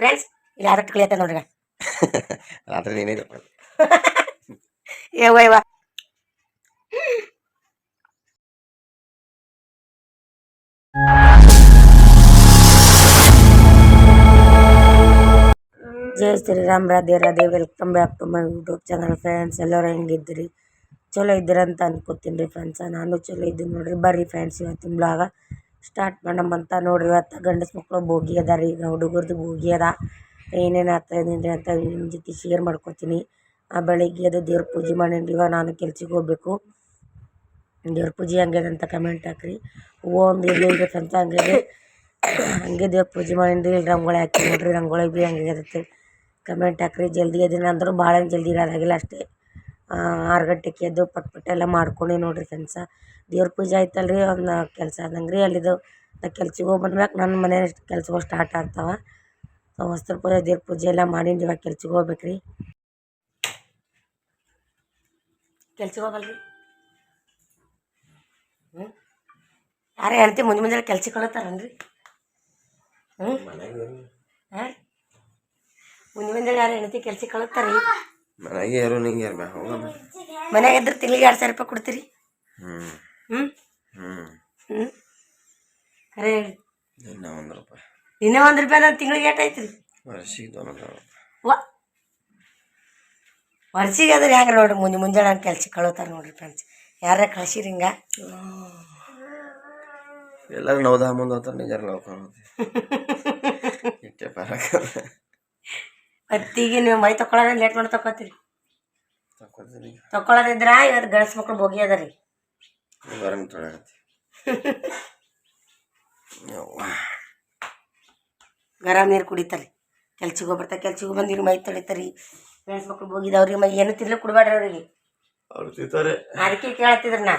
Friends ಇಲ್ಲಿ ಆದಷ್ಟು ಕಳಿಯತ್ತೆ ನೋಡ್ರಿ. ರಾತ್ರಿ ನೀನೇ ಏವ ಏ ಜಯ Shriram Radhe Radhe welcome back to my YouTube channel friends ಎಲ್ಲರೂ ಹೆಂಗಿದ್ದೀರಿ? ಚಲೋ ಇದ್ದೀರಂತ ಅನ್ಕೋತೀನಿ ರೀ ಫ್ರೆಂಡ್ಸ ನಾನು ಚಲೋ ಇದ್ದೀನಿ ನೋಡ್ರಿ. ಬರ್ರಿ ಫ್ರೆಂಡ್ಸ್ ಇವತ್ತಿನ ಬ್ಲಾಗ. ಸ್ಟಾರ್ಟ್ ಮಾಡಮಂತ ನೋಡ್ರಿ, ಇವತ್ತು ಗಂಡಸ್ ಮಕ್ಕಳು ಭೋಗಿ ಅದ ರೀ ಈಗ ಹುಡುಗರ್ದು ಭೋಗಿ ಅದ. ಏನೇನು ಆಗ್ತಾ ಇದೀನಿ ಅಂತ ನಿಮ್ಮ ಜೊತೆ ಶೇರ್ ಮಾಡ್ಕೊತೀನಿ. ಆ ಬೆಳಿಗ್ಗೆ ಅದು ದೇವ್ರ ಪೂಜೆ ಮಾಡೀನಿ ಇವಾಗ ನಾನು ಕೆಲ್ಸಕ್ಕೆ ಹೋಗ್ಬೇಕು. ದೇವ್ರ ಪೂಜೆ ಹಂಗೇದ ಅಂತ ಕಮೆಂಟ್ ಹಾಕ್ರಿ. ಹೂವು ಒಂದು ಇರಲಿಲ್ಲ ಫ್ರೆಂಡ್ಸ್ ಹಂಗೆ ಹಂಗೆ ದೇವ್ರ ಪೂಜೆ ಮಾಡೀನಿ ಇಲ್ಲಿ ರಂಗೋಳಿ ಹಾಕಿ ನೋಡ್ರಿ ರಂಗೋಳಿ ಭೀ ಹಂಗೆ ಇರುತ್ತೆ ಕಮೆಂಟ್ ಹಾಕ್ರಿ, ಜಲ್ದಿ ಅದನ್ನ ಅಂದರೂ ಭಾಳ ಜಲ್ದಿ ಇರೋದಾಗಿಲ್ಲ ಅಷ್ಟೇ. ಆರು ಗಂಟೆಗೆ ಎದ್ದು ಪಟ್ ಪಟ್ ಎಲ್ಲ ಮಾಡ್ಕೊಂಡು ನೋಡ್ರಿ ಫ್ರೆಂಡ್ಸ ದೇವ್ರ ಪೂಜೆ ಆಯ್ತಲ್ರಿ ಒಂದು ಕೆಲಸ ಆದಂಗೆ ರೀ ಅಲ್ಲಿದು ನಾ ಕೆಲ್ಸಕ್ಕೆ ಹೋಗಿ ಬಂದ್ಮ್ಯಾಕ ನನ್ನ ಮನೆ ಕೆಲ್ಸಗಳು ಸ್ಟಾರ್ಟ್ ಆಗ್ತಾವೆ. ವಸ್ತ್ರ ಪೂಜೆ ದೇವ್ರ ಪೂಜೆ ಎಲ್ಲ ಮಾಡೀನಿ ಇವಾಗ ಕೆಲ್ಸಕ್ಕೆ ಹೋಗ್ಬೇಕು ರೀ ಕೆಲ್ಸಕ್ಕೆ ಹೋಗಲ್ರಿ. ಹ್ಞೂ ಯಾರೇ ಹೇಳ್ತಿ ಮುಂದೆ ಮುಂದೆ ಕೆಲ್ಸಕ್ಕೆ ಕಳತ್ತಾರನ್ರಿ ಹ್ಞೂ ಹಾಂ. ಮುಂಜೆ ಮುಂದೆ ಯಾರು ಹೆಣ್ತಿ ಕೆಲ್ಸಕ್ಕೆ ಕಳತ್ತಾರಿ ಮನೆಗೆ ಯಾರು ನಿಂಗೆ ಇದ್ರೆ ತಿಂಗಳಿಗೆ ಎರಡು ಸಾವಿರ ರೂಪಾಯಿ ಕೊಡ್ತೀರಿ. ಹ್ಞೂ ಹ್ಞೂ ಖರೆ ಹೇಳಿ. ಇನ್ನ ಒಂದು ರೂಪಾಯಿ. ಇನ್ನೂ ಒಂದು ರೂಪಾಯಿ ನಾನು ತಿಂಗಳಿಗೆ ಏಟ್ ಐತ್ರಿ ವರ್ಷಿಗೆ ವಾ. ವರ್ಷಿಗೆ ಅದ್ರಿ ಹೆಂಗೆ ನೋಡ್ರಿ ಮುಂಜೆ ಮುಂಜಾನೆ ಹಂಗೆ ಕೆಲ್ಸಕ್ಕೆ ಕಳೋತಾರ ನೋಡ್ರಿ ಫ್ರೆಂಡ್ಸ್ ಯಾರ ಕಳ್ಸಿರಿ ಹಿಂಗ? ಎಲ್ಲರೂ ನೋದಾ ಮುಂದೆ ಹೋಗ್ತಾರೆ ನಿಜ ಇಟ್ಟೆ ಮತ್ತೀಗ ನೀವು ಮೈ ತಗೊಳ್ಳೋಣ ಲೇಟ್ ಮಾಡಿ ತಗೋತೀರಿ ತಕ್ಕೊತೀನಿ ತಗೊಳ್ಳೋದಿದ್ರ ಇವತ್ತು ಗಣಸ ಮಕ್ಳು ಬೋಗಿ ಅದ ರೀ ಬರಂಗ್ ತೊಳಗತ್ತಿ ಗರಂ ನೀರು ಕುಡಿತಾರೆ. ಕೆಲ್ಸಕ್ಕೆ ಹೋಗ್ಬರ್ತಾರೆ ಕೆಲ್ಸಿಗೆ ಬಂದು ಮೈ ತೊಳಿತಾರೆ. ಫ್ರೆಂಡ್ಸ್ ಮಕ್ಳು ಬೋಗಿದವ್ರಿಗೆ ಮೈ ಏನು ತಿನ್ಲಿಕ್ಕೆ ಕೊಡ್ಬೇಡ್ರಿ ಅವ್ರಿಗೆ? ಅವ್ರು ತಿಂತಾರೆ. ಅದಕ್ಕೆ ಕೇಳತ್ತಿದ್ರ ನಾ.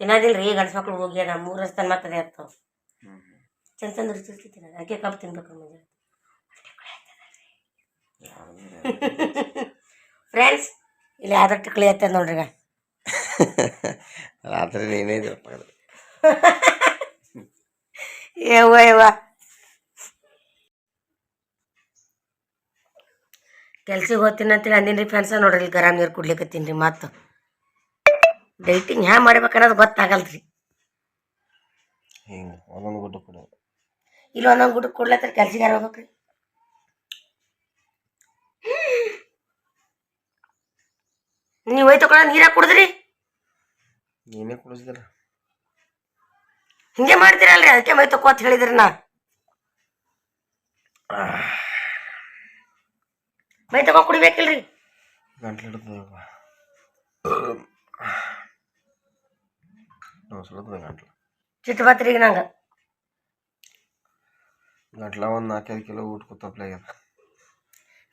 ತಿನ್ನೋದಿಲ್ಲ ರೀ ಗಂಡ್ಸ ಮಕ್ಳು ಹೋಗಿ ನಾ ಮೂರು ವರ್ಷ ತನ ಮಾತದೆ ಆಗ್ತಾವ ಚಂದ ಚಂದ ರುಚಿ ರುಚಿ ತಿನ್ನೋದು ಅದಕ್ಕೆ ಕಬ್ಬು ತಿನ್ಬೇಕು ಮುಂಜಾನೆ. ಫ್ರೆಂಡ್ಸ್ ಇಲ್ಲಿ ಆದಷ್ಟು ಕಳಿಯತ್ತೆ ನೋಡ್ರಿ ಈಗ. ರಾತ್ರಿ ನೀನೇ ತಪ್ಪ ಏವ ಏವ ಕೆಲ್ಸಕ್ಕೆ ಹೋಗ್ತೀನಿ ಅಂತೇಳಿ ಅಂದಿನಿ ರೀ ಫ್ರೆಂಡ್ಸ ನೋಡ್ರಿ ಗರಂ ನೀರು ಕುಡ್ಲಿಕ್ಕತ್ತೀನಿ ರೀ ಮತ್ತು. ಡೈಟಿಂಗ್ ಹ್ಯಾಂಗ ಮಾಡ್ಬೇಕನ್ನೋದು ಗೊತ್ತಾಗಲ್ರಿ. ಹಿಂಗೆ ಒಂದೊಂದು ಗುಡ್ಡ ಕೊಡ ಇಲ್ಲಿ ಒಂದೊಂದು ಗುಡ್ಡ ಕೊಡ್ಲತ್ತಾರ ಕೆಲ್ಸಿಗೆ ಯಾರು ಹೋಗ್ಬೇಕು ನೀವು ಹೋಯ್ ತಗೊಳ ನೀರಾಗ ಕುಡಿದ್ರಿ? ನೀನೇ ಕುಡಿಸಿದ್ರ ಹಿಂಗೆ ಮಾಡ್ತೀರಲ್ರಿ? ಅದಕ್ಕೆ ಮೈ ತಕೋ ಅಂತ ಹೇಳಿದ್ರಿ ನಾ. ಮೈ ತಗೋ ಕುಡಿಬೇಕಿಲ್ರಿ? ಗಂಟ್ಲು ನಾವು ಸುಡತದ ಗಂಟ್ಲು. ಚಿಟ್ಟು ಬತ್ರಿ ಈಗ ನಂಗೆ. ಗಂಟ್ಲ ಒಂದು ನಾಲ್ಕೈದು ಕಿಲೋ ಊಟ ಕೂತಪ್ಲೆ ಆಗ್ಯದ.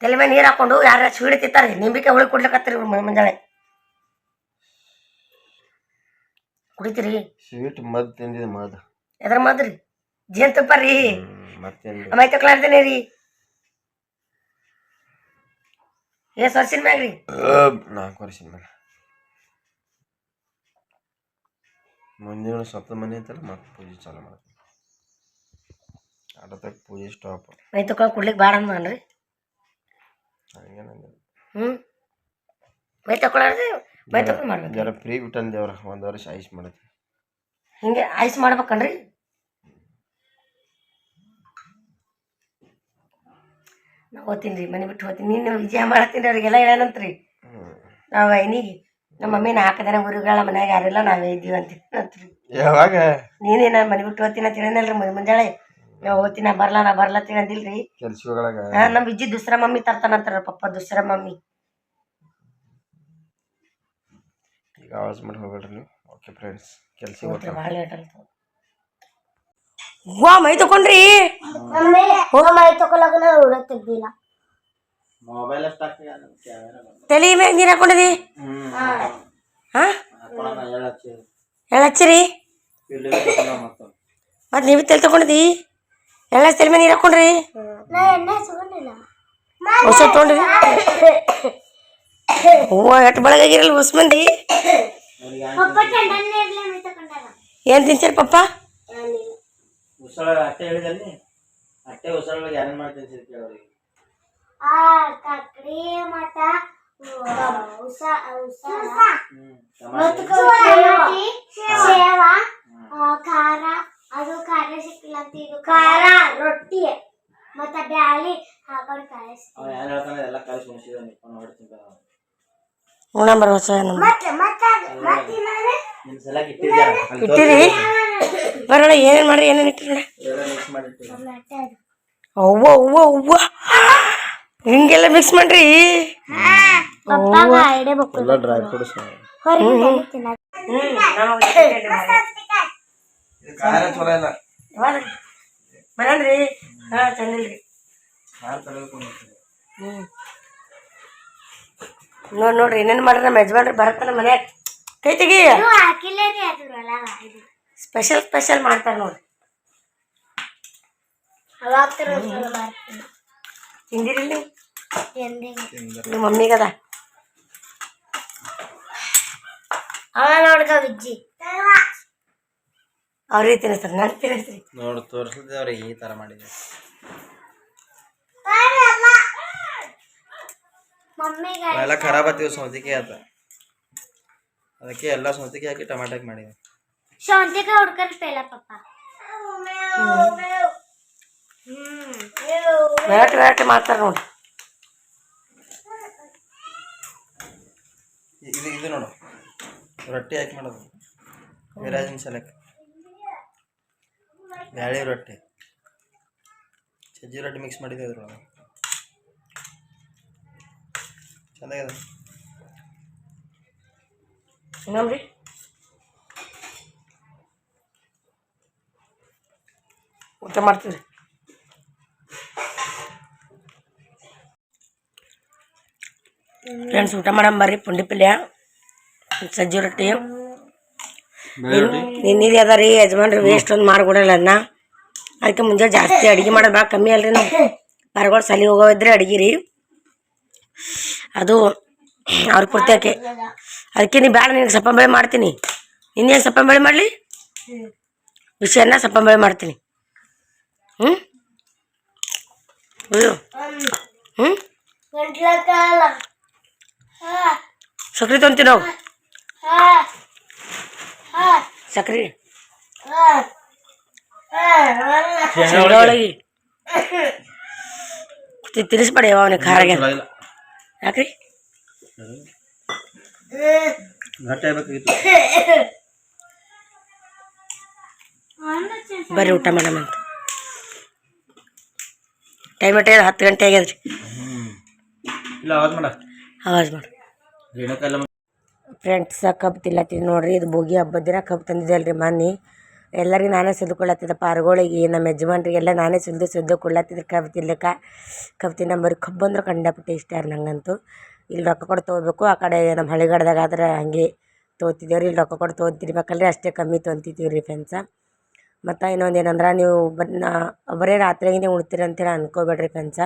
ತಲೆ ಮೇಲೆ ನೀರು ಹಾಕೊಂಡು ಯಾರ ಸ್ವೀಟ್ ತಿಂತಾರೆ ನಿಂಬಿಕೆ ಹುಳಿ ಮು- ಮುಂಜಾನೆ ಕುಡಿತೀರಿ? ಸ್ವೀಟ್ ಮದ್ದು ತಿಂದಿದ ಮದ್ ಎದ್ರ ಮದ್ರಿ ಜೇನುತುಪ್ಪ ರೀ ಮತ್ತೇನು ಮೈ ತಕೊಳಾರ್ದೇನೆ ರೀ. ಏಸ್ ವರ್ಷಿನ ಮ್ಯಾಗ ರೀ. ನಾಲ್ಕು ವರ್ಷದ ಮ್ಯಾಗ. ಮುಂದಿನ ಸ್ವಂತ ಮನೆ ಐತಲ್ಲ ಮತ್ತೆ ಪೂಜೆ ಚಾಲು ಮಾಡ್ತೀನಿ. ಆಡತಕ್ಕ ಪೂಜೆ ಸ್ಟಾಪ್ ಮೈ ತಕೊಳಕ್ ಕುಡ್ಲಿಕ್ಕೆ ಬಾಡ ಅಂದ್ರಿ ಹಂಗೇನಂದ್ರೆ ಹ್ಞೂ ಮೈ ತಕೊಳಾರ್ದೆ ಮೈ ತಕೊಂಡು ಮಾಡ್ಬೇಕು ಜರ ಫ್ರೀ ಬಿಟ್ಟನ್ ದೇವ್ರ ಒಂದು ವರ್ಷ ಐಸ್ ಮಾಡತ್ತೆ. ಹಿಂಗೆ ಐಸ್ ಮಾಡ್ಬೇಕನ್ರಿ? ನಾ ಓದ್ತೀನಿ ರೀ ಮನೆ ಬಿಟ್ಟು ಹೋಗ್ತೀನಿ. ನೀನು ವಿಜಯ ಮಾಡತ್ತೀನಿ ಅವ್ರಿಗೆಲ್ಲ ಹೇಳಂತ್ರಿ ನಾವು ಐನಿಗೆ ನಮ್ಮ ಮಮ್ಮಿ ನಾಲ್ಕು ದಿನ ಗುರುಗಳ ಮನ್ಯಾಗ ಯಾರಿಲ್ಲ ನಾವೇ ಇದ್ದೀವಿ ಅಂತ ಯಾವಾಗ? ನೀನೇ ನಾನು ಮನೆ ಬಿಟ್ಟು ಹೋಗ್ತೀನಿ ಅಂತ ಹೇಳಿನಲ್ರಿ ಮುಂದೆ ಮುಂಜಾನೆ ನಾವು ಓದ್ತೀನಿ ನಾ ಬರಲ್ಲ ನಾ ಬರಲ್ಲ ಅಂತ ಕೆಲ್ಸಗಳಾಗ. ನಮ್ಮ ವಿಜಿ ದುಸ್ರ ಮಮ್ಮಿ ತರ್ತಾನಂತಾರ ಪಪ್ಪ ದುಸ್ರ ಮಮ್ಮಿ. ಈಗ ಆವಾಜ್ ಮಾಡಿ ಹೋಗ್ಬೇಡ್ರಿ ನೀವು ಓಕೆ ಫ್ರೆಂಡ್ಸ್ ಕೆಲ್ಸ ಹೋಗ್ರಿ ಭಾಳ ಲೇಟ್ ಆಯ್ತು ವಾ ಮೈ ತಕೊಂಡ್ರಿ ಮೈ ತಗೊಳಗನ ಹುಡುಗ ತೆಗ್ದಿಲ್ಲ ಮೊಬೈಲ್ ತಲೆ ಮ್ಯಾಗ ನೀರು ಹಾಕೊಂಡಿದಿ ಹಾಂ ಎಳ್ಳಚ್ಚಿರಿ ಮತ್ತೆ ನೀವು ತಲೆ ತಗೊಂಡಿದಿ ಎಳ್ಳ ತಲೆ ಮೇಲೆ ನೀರು ಹಾಕೊಂಡ್ರಿ ನಾ ಎಣ್ಣೆ ತಗೊಂಡಿಲ್ಲ ಹೊಸ ತೊಗೊಂಡ್ರಿ ಹೂವ ಎಟ್ಟು ಬೆಳಗಾಗಿರಲ್ಲ ಹೊಸ ಮಂದಿ ಏನ್ ತಿಂತೀರಿ ಪಪ್ಪ? ಖಾರ. ಅದು ಖಾರ ಸಿಕ್ಕಿಲ್ಲ ಅಂತ ಇದು ಖಾರ. ರೊಟ್ಟಿ. ಮತ್ತ ಬ್ಯಾಳಿ ಹಾಕೊಂಡು ಉಣಂಬರ್ ಹೊಸ ಇಟ್ಟಿರಿ ಬರೋಣ ಏನೇನು ಮಾಡ್ರಿ ಏನೇನು ಇಟ್ಟಿರಿ ಅವ್ವ ಅವ್ವ ಅವ್ವ. ಹಿಂಗೆಲ್ಲ ಮಿಕ್ಸ್ ಮಾಡ್ರಿ. ಪಪ್ಪಾಗ ಹಾ ಬೇಕು ಎಲ್ಲ ಡ್ರೈ ಫ್ರೂಟ್ಸ್ ಹೊರಗೆ ತಿನ್ನೋದು ಇದು ಖಾರ ಚಲೋ ಇಲ್ಲ ಬರಣ್ರಿ ಹಾಂ ಚಂದಿಲ್ರಿ ಖಾರ ತಲೆಕೊಂಡು ಹ್ಞೂ ನೋಡಿ ನೋಡ್ರಿ ಏನೇನು ಮಾಡ್ರಿ ನಮ್ಮ ಯಜಮಾನ್ರಿ ಬರತ್ತಲ್ಲ ಮನ್ಯಾಗ ಕೈ ತೆಗಿ. ಸ್ಪೆಷಲ್ ಸ್ಪೆಷಲ್ ಮಾಡ್ತಾರೆ ನೋಡ್ರಿ. ಅವಾಗ ತರೋದು ಮಾಡ್ತೀನಿ. ತಿಂದಿರಿ ನೀವು ಎಂದಿಗೆ. ನಿಮ್ಮ ಮಮ್ಮಿಗದ ಅವ ನೋಡ್ಕ ವಿಜ್ಜಿ ಅವ್ರಿಗೆ ತಿನ್ನಿಸ್ತಾರೆ ನಂಗೆ ತಿನ್ನಿಸ್ರಿ ನೋಡಿ ತೋರಿಸಿದವ್ರೆ ಈ ಥರ ಮಾಡಿದೆ ಎಲ್ಲ ಖರಾಬ್ ಆತೀವಿ ಸೌತಿಕಾಯಿ ಅದ ಅದಕ್ಕೆ ಎಲ್ಲ ಸೌತಿಕಾಯಿ ಹಾಕಿ ಟಮಾಟಕ್ ಮಾಡಿದೆ ಶಾಂತಿಗೆ ಹುಡ್ಕರ್ ಪೇಲ ಪಪ್ಪ ವೆರೈಟಿ ವೆರೈಟಿ ಮಾಡ್ತಾರೆ ನೋಡಿ. ಇದು ಇದು ನೋಡು. ರೊಟ್ಟಿ ಹಾಕಿ ಮಾಡೋದು. ವಿರಾಜಿನ ಸಲಕ್ಕೆ ಬ್ಯಾಳಿ ರೊಟ್ಟಿ. ಸಜ್ಜಿ ರೊಟ್ಟಿ ಮಿಕ್ಸ್ ಮಾಡಿದ್ದೆ ಅದ್ರೊಳಗೆ ಚೆನ್ನಾಗಿದೆ. ಇನ್ನೊಂದ್ರಿ ಊಟ ಮಾಡ್ತೀವಿ ಫ್ರೆಂಡ್ಸ್ ಊಟ ಮಾಡಮ್ ಬರ್ರಿ. ಪುಂಡಿ ಪಲ್ಯ ಸಜ್ಜಿ ರೊಟ್ಟಿ. ನಿನ್ನಿದೆ ಅದ ರೀ ಯಜಮಾನ್ರಿ ವೇಸ್ಟ್ ಒಂದು ಮಾಡ್ಕೊಡಲ್ಲ ಅದನ್ನ ಅದಕ್ಕೆ ಮುಂಜಾನೆ ಜಾಸ್ತಿ ಅಡುಗೆ ಮಾಡೋದು ಭಾಳ ಕಮ್ಮಿ ಅಲ್ರಿ ನಾವು. ಹೊರಗಳು ಸಲಿ ಹೋಗೋದ್ರೆ ಅಡುಗೆ ರೀ. ಅದು ಅವ್ರ ಕೊಡ್ತಾಕೆ ಅದಕ್ಕೆ ನೀ ಬೇಡ ನಿನಗೆ ಸಪ್ಪ ಬೆಳೆ ಮಾಡ್ತೀನಿ. ಇನ್ನೇನು ಸಪ್ಪ ಬೆಳೆ ಮಾಡಲಿ? ವಿಷಯನ ಸಪ್ಪ ಬೆಳೆ ಮಾಡ್ತೀನಿ ಹ್ಞೂ ಹ್ಞೂ ಸಕ್ರೆ ತೊಂತೀವಿ ನಾವು. ಸಕ್ರೆ. ತಿನ್ನಿಸ್ಬೇಡ ಅವನಿಗೆ ಖಾರಾಗ. ಯಾಕ್ರಿ ಗಟ್ಟಿ ಆಗ್ಬೇಕಾಗಿತ್ತು ಬರ್ರಿ ಊಟ ಮಾಡಮ್ಮ ಅಂತ ಟೈಮ್ ಎಟ್ಟೆ ಹತ್ತು ಗಂಟೆ ಆಗ್ಯದ್ರಿ ಇಲ್ಲ ಅವತ್ತು ಮಾಡ ಆವಾಜ್ ಮಾಡಿ ರೇಣುಕಾಯಲ್ಲ ಫ್ರೆಂಡ್ಸ್ ಕಬ್ಬು ತಿಲ್ಲತ್ತಿದ್ ನೋಡ್ರಿ ಇದು ಭೋಗಿ ಹಬ್ಬದ ದಿನ ಕಬ್ಬು ತಂದಿದ್ದೆ ಅಲ್ರಿ ಮೊನ್ನೆ ಎಲ್ಲರಿಗೆ ನಾನೇ ಸುಲ್ದುಕೊಳ್ಳತ್ತಿದ್ದೆ ಪಾರ್ಗಳಿಗೆ ನಮ್ಮ ಯಜಮಾನ್ರಿಗೆಲ್ಲ ನಾನೇ ಸುಲ್ದು ಸುಲ್ದು ಕೊಡ್ಲತ್ತಿದ್ದೆ ಕಬ್ಬು ತಿನ್ಲಿಕ್ಕೆ ಕಬ್ಬು ತಿನ್ನಂಬರಿ ಕಬ್ಬು ಅಂದ್ರೆ ಕಂಡಪಟ್ಟೆ ಇಷ್ಟ ರೀ ನಂಗಂತೂ. ಇಲ್ಲಿ ರೊಕ್ಕ ಕೊಟ್ಟು ತೊಗೋಬೇಕು. ಆ ಕಡೆ ನಮ್ಮ ಹಳ್ಳಿಗಡ್ದಾಗ ಆದ್ರೆ ಹಂಗೆ ತೊಗೋತಿದ್ದೇವೆ ರೀ ಇಲ್ಲಿ ರೊಕ್ಕ ಕೊಟ್ಟು ತೊಗೊಂತಿರ್ಬೇಕಲ್ರಿ ಅಷ್ಟೇ ಕಮ್ಮಿ ತೊಂತಿದ್ದೀವಿ ರೀ ಫ್ರೆಂಡ್ಸ ಮತ್ತು ಇನ್ನೊಂದು ಏನಂದ್ರೆ, ನೀವು ಬನ್ನ, ಬರೀ ರಾತ್ರಿಯಾಗಿನೇ ಉಣ್ತೀರಿ ಅಂತೇಳಿ ಅನ್ಕೋಬೇಡ್ರಿ ಫ್ರೆಂಡ್ಸ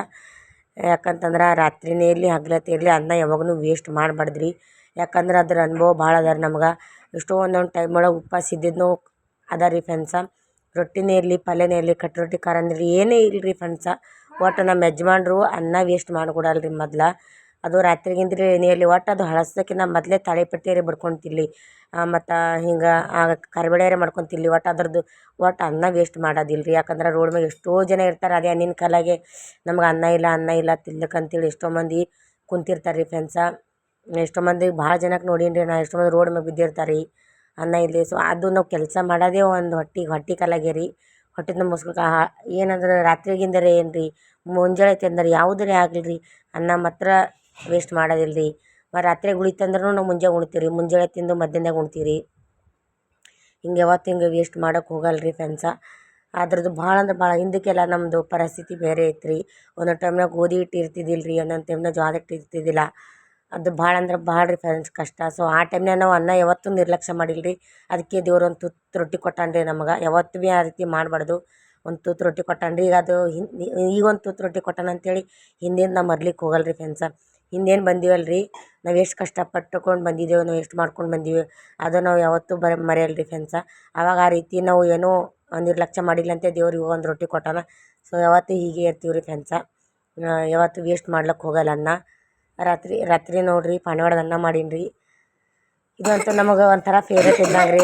ಯಾಕಂತಂದ್ರೆ ರಾತ್ರಿನೇ ಇರಲಿ, ಹಗ್ಲತ್ತೆ ಇರಲಿ, ಅನ್ನ ಯಾವಾಗೂ ವೇಸ್ಟ್ ಮಾಡಬಾರ್ದ್ರಿ. ಯಾಕಂದ್ರೆ ಅದ್ರ ಅನುಭವ ಭಾಳ ಅದ ರೀ ನಮ್ಗೆ. ಎಷ್ಟೋ ಒಂದೊಂದು ಟೈಮ್ ಒಳಗೆ ಉಪವಾಸ ಇದ್ದಿದ್ದನ್ನು ಅದ ರೀ ಫ್ರೆಂಡ್ಸ ರೊಟ್ಟಿನೇ ಇರಲಿ, ಪಲ್ಯನೇ ಇರಲಿ, ಕಟ್ ರೊಟ್ಟಿ, ಖಾರನೇ ಇರಲಿ, ಏನೇ ಇರಲಿ ಫ್ರೆಂಡ್ಸ ಒಟ್ಟು ನಮ್ಮ ಯಜಮಾನ್ರು ಅನ್ನ ವೇಸ್ಟ್ ಮಾಡಿಕೊಡಲ್ಲ ರೀ ಮೊದ್ಲು. ಅದು ರಾತ್ರಿಗಿಂದ್ರಿ ಏನೇ ಇರಲಿ, ಒಟ್ಟು ಅದು ಮೊದ್ಲೇ ಮೊದಲೇ ತಾಳಿಪಟ್ಟಿಯರೇ ಬಡ್ಕೊಂತಿಲ್ಲಿ ಮತ್ತು ಹಿಂಗೆ ಕರಿಬೇಳೆಯರೇ ಮಾಡ್ಕೊಂತಿಲ್ಲಿ ಒಟ್ಟು ಅದ್ರದ್ದು ಒಟ್ಟು ಅನ್ನ ವೇಸ್ಟ್ ಮಾಡೋದಿಲ್ಲ ರೀ ಯಾಕಂದ್ರೆ ರೋಡ್ ಮ್ಯಾಗ ಎಷ್ಟೋ ಜನ ಇರ್ತಾರೆ, ಅದೇ ಅನ್ನಿನ ಕಾಲಾಗೆ ನಮ್ಗೆ ಅನ್ನ ಇಲ್ಲ ಅನ್ನ ಇಲ್ಲ ತಿನ್ಲಿಕ್ಕೆ ಅಂತೇಳಿ ಎಷ್ಟೋ ಮಂದಿ ಕುಂತಿರ್ತಾರೆ ರೀ ಫ್ರೆಂಡ್ಸ ಎಷ್ಟೋ ಮಂದಿ ಭಾಳ ಜನಕ್ಕೆ ನೋಡೀನಿ ರೀ ನಾ, ಎಷ್ಟೋ ಮಂದಿ ರೋಡ್ ಮ್ಯಾಗ ಬಿದ್ದಿರ್ತಾರೆ ರೀ ಅನ್ನ ಇಲ್ಲಿ ಸೊ ಅದು ನಾವು ಕೆಲಸ ಮಾಡೋದೇ ಒಂದು ಹೊಟ್ಟೆ ಹೊಟ್ಟೆ ಕಾಲಾಗೆ ರೀ. ಹೊಟ್ಟೆ ತುಂಬಿಸ್ಬೇಕು ಏನಂದ್ರೆ ರಾತ್ರಿಗಿಂದರೆ ಏನು ರೀ? ಮುಂಜಾನೆ ತಿಂದರೆ ಯಾವುದರೇ ಆಗಲಿ ರೀ? ಅನ್ನ ಮಾತ್ರ ವೇಸ್ಟ್ ಮಾಡೋದಿಲ್ಲ ರೀ. ಮತ್ತು ರಾತ್ರಿಗೆ ಉಳಿತಂದ್ರೂ ನಾವು ಮುಂಜಾನೆ ಉಣ್ತೀವಿ ರೀ ಮುಂಜಾನೆ ತಿಂದು ಮಧ್ಯಾಹ್ನದಾಗ ಉಣ್ತೀವಿ ರೀ ಹಿಂಗೆ ಯಾವತ್ತೂ ಹಿಂಗೆ ವೇಸ್ಟ್ ಮಾಡೋಕೆ ಹೋಗಲ್ಲ ರೀ ಫ್ರೆಂಡ್ಸ ಅದ್ರದ್ದು ಭಾಳ ಅಂದ್ರೆ ಭಾಳ ಹಿಂದಕ್ಕೆಲ್ಲ ನಮ್ಮದು ಪರಿಸ್ಥಿತಿ ಬೇರೆ ಐತ್ರಿ. ಒಂದೊಂದು ಟೈಮ್ನಾಗ ಗೋಧಿ ಹಿಟ್ಟು ಇರ್ತಿದ್ದಿಲ್ಲ ರೀ ಒಂದೊಂದು ಟೈಮ್ನಾಗ ಜ್ವಾಳದ ಹಿಟ್ಟು ಇರ್ತಿದ್ದಿಲ್ಲ. ಅದು ಭಾಳ ಅಂದ್ರೆ ಭಾಳ ರೀ ಫ್ರೆಂಡ್ಸ್ ಕಷ್ಟ. ಸೊ ಆ ಟೈಮ್ನಾಗ ನಾವು ಅನ್ನ ಯಾವತ್ತೂ ನಿರ್ಲಕ್ಷ್ಯ ಮಾಡಿಲ್ಲ ರೀ ಅದಕ್ಕೆ ದೇವ್ರು ಒಂದು ತುತ್ತು ರೊಟ್ಟಿ ಕೊಟ್ಟಾನ ರೀ ನಮಗೆ. ಯಾವತ್ತೂ ಭೀ ಆ ರೀತಿ ಮಾಡಬಾರ್ದು. ಒಂದು ತುತ್ತು ರೊಟ್ಟಿ ಕೊಟ್ಟಾನ ರೀ ಈಗ ಅದು ಹಿಂದೆ ಈಗ ಒಂದು ತುತ್ತು ರೊಟ್ಟಿ ಕೊಟ್ಟಾನ ಅಂತೇಳಿ ಹಿಂದಿಂದ ನಾವು ಮರ್ಲಿಕ್ಕೆ ಹೋಗಲ್ಲ ರೀ ಫ್ರೆಂಡ್ಸ ಹಿಂದೇನು ಬಂದೀವಲ್ಲ ರೀ ನಾವು ಎಷ್ಟು ಕಷ್ಟಪಟ್ಟುಕೊಂಡು ಬಂದಿದ್ದೇವೆ ನಾವು ಎಷ್ಟು ಮಾಡ್ಕೊಂಡು ಬಂದೀವಿ, ಅದು ನಾವು ಯಾವತ್ತೂ ಬರ ಮರೆಯಲ್ಲ ರೀ ಫ್ರೆಂಡ್ಸ ಆವಾಗ ಆ ರೀತಿ ನಾವು ಏನೋ ನಿರ್ಲಕ್ಷ್ಯ ಮಾಡಿಲ್ಲ ಅಂತ ದೇವ್ರಿಗೆ ಒಂದು ರೊಟ್ಟಿ ಕೊಟ್ಟಾನ. ಸೊ ಯಾವತ್ತೂ ಹೀಗೆ ಇರ್ತೀವಿ ರೀ ಫ್ರೆಂಡ್ಸ ಯಾವತ್ತೂ ವೇಸ್ಟ್ ಮಾಡ್ಲಿಕ್ಕೆ ಹೋಗಲ್ಲ ಅನ್ನ. ರಾತ್ರಿ ರಾತ್ರಿ ನೋಡಿರಿ ಪಾನಿವಾಡದ ಅನ್ನ ಮಾಡೀನಿ ರೀ ಇದಂತೂ ನಮಗೆ ಒಂಥರ ಫೇವ್ರೇಟ್ ಇದ್ದಂಗೆ ರೀ.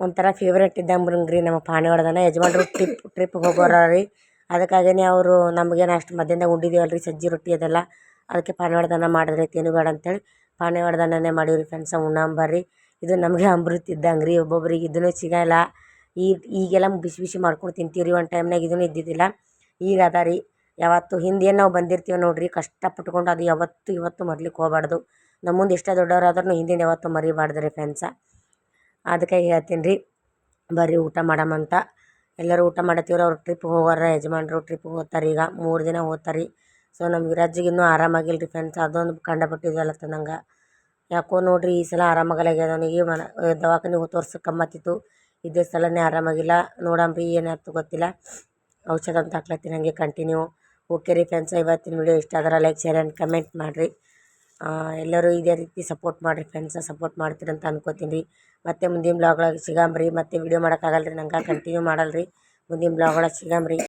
ಒಂಥರ ಫೇವ್ರೇಟ್ ಇದ್ದಂಗೆ ರೀ ನಮ್ಮ ಪಾನಿವಾಡದನ್ನ ಯಜಮಾನ್ರು ಟ್ರಿಪ್ ಟ್ರಿಪ್ಗೆ ಹೋಗೋರ ರೀ. ಅದಕ್ಕಾಗೇ ಅವರು ನಮಗೇನು ಅಷ್ಟು ಮಧ್ಯಾಹ್ನದಾಗ ಉಂಡಿದ್ದೀವಲ್ಲ ರೀ ಸಜ್ಜಿ ರೊಟ್ಟಿ ಅದೆಲ್ಲ. ಅದಕ್ಕೆ ಪಾನಿವಾಡದನ್ನ ಮಾಡಿದ್ರೆ ಏನು ಬೇಡ ಅಂತೇಳಿ ಪಾನಿವಾಡದನ್ನೇ ಮಾಡೀವಿ ಫ್ರೆಂಡ್ಸ ಉಣ್ಣಾಂಬರ್ರಿ ಇದು ನಮಗೆ ಅಮೃತ ಇದ್ದಂಗೆ ರೀ ಒಬ್ಬೊಬ್ರಿಗೆ ಇದನ್ನು ಸಿಗಲ್ಲ. ಈಗ ಈಗೆಲ್ಲ ಬಿಸಿ ಬಿಸಿ ಮಾಡ್ಕೊಂಡು ತಿಂತೀವಿ ರೀ ಒಂದು ಟೈಮ್ನಾಗ ಇದನ್ನು ಇದ್ದಿದ್ದಿಲ್ಲ. ಈಗ ಅದ ರೀ. ಯಾವತ್ತು ಹಿಂದೇನು ನಾವು ಬಂದಿರ್ತೀವಿ ನೋಡಿರಿ, ಕಷ್ಟಪಟ್ಕೊಂಡು ಅದು ಯಾವತ್ತು ಇವತ್ತು ಮರ್ಲಿಕ್ಕೆ ಹೋಗ್ಬಾರ್ದು. ನಮ್ಮ ಮುಂದೆ ಎಷ್ಟೇ ದೊಡ್ಡವರಾದ್ರೂ ಹಿಂದಿನ ಯಾವತ್ತೂ ಮರಿಬಾರ್ದು ರೀ ಫ್ರೆಂಡ್ಸ ಅದಕ್ಕೆ ಹೇಳ್ತೀನಿ ರೀ, ಬರ್ರಿ ಊಟ ಮಾಡಮಂತ ಎಲ್ಲರೂ ಊಟ ಮಾಡತ್ತೀವ್ರಿ ಅವ್ರು ಟ್ರಿಪ್ಗೆ ಹೋಗೋರ, ಯಜಮಾನ್ರು ಟ್ರಿಪ್ ಹೋಗ್ತಾರೆ ಈಗ, ಮೂರು ದಿನ ಹೋಗ್ತಾರೆ ಸೊ ನಮ್ಮ ವಿರಾಜಿಗೆ ಇನ್ನೂ ಆರಾಮಾಗಿಲ್ಲ ರೀ ಫ್ರೆಂಡ್ಸ್ ಅದೊಂದು ಕಂಡಪಟ್ಟು ಇದಲ್ಲತ್ತ ನಂಗೆ ಯಾಕೋ ನೋಡಿರಿ, ಈ ಸಲ ಆರಾಮಾಗಲ್ಲಾಗ್ಯದ ಅವನಿಗೆ, ಮನ ದವಾಖಾನಿಗೆ ಕಮ್ಮತ್ತಿತ್ತು. ಇದೇ ಸಲನೇ ಆರಾಮಾಗಿಲ್ಲ. ನೋಡಂಬ್ರಿ ಏನಾಯ್ತು ಗೊತ್ತಿಲ್ಲ. ಔಷಧ ಅಂತ ಹಾಕ್ಲತ್ತೀನಿ ನನಗೆ ಕಂಟಿನ್ಯೂ ಓಕೆ ರೀ ಫ್ರೆಂಡ್ಸ್, ಇವತ್ತಿನ ವಿಡಿಯೋ ಇಷ್ಟ ಆದ್ರೆ ಲೈಕ್ ಶೇರ್ ಆ್ಯಂಡ್ ಕಮೆಂಟ್ ಮಾಡಿರಿ. ಎಲ್ಲರೂ ಇದೇ ರೀತಿ ಸಪೋರ್ಟ್ ಮಾಡಿರಿ ಫ್ರೆಂಡ್ಸ್ ಸಪೋರ್ಟ್ ಮಾಡ್ತೀರಂತ ಅನ್ಕೋತೀನಿ ರೀ. ಮತ್ತೆ ಮುಂದಿನ ಬ್ಲಾಗ್ ಒಳಗೆ ಸಿಗಾಮ್ರಿ ಮತ್ತೆ ವಿಡಿಯೋ ಮಾಡೋಕ್ಕಾಗಲ್ಲ ರೀ ನಂಗೆ ಕಂಟಿನ್ಯೂ ಮಾಡಲ್ಲ ರೀ ಮುಂದಿನ ಬ್ಲಾಗ್ ಒಳಗೆ ಸಿಗಾಮ್ರಿ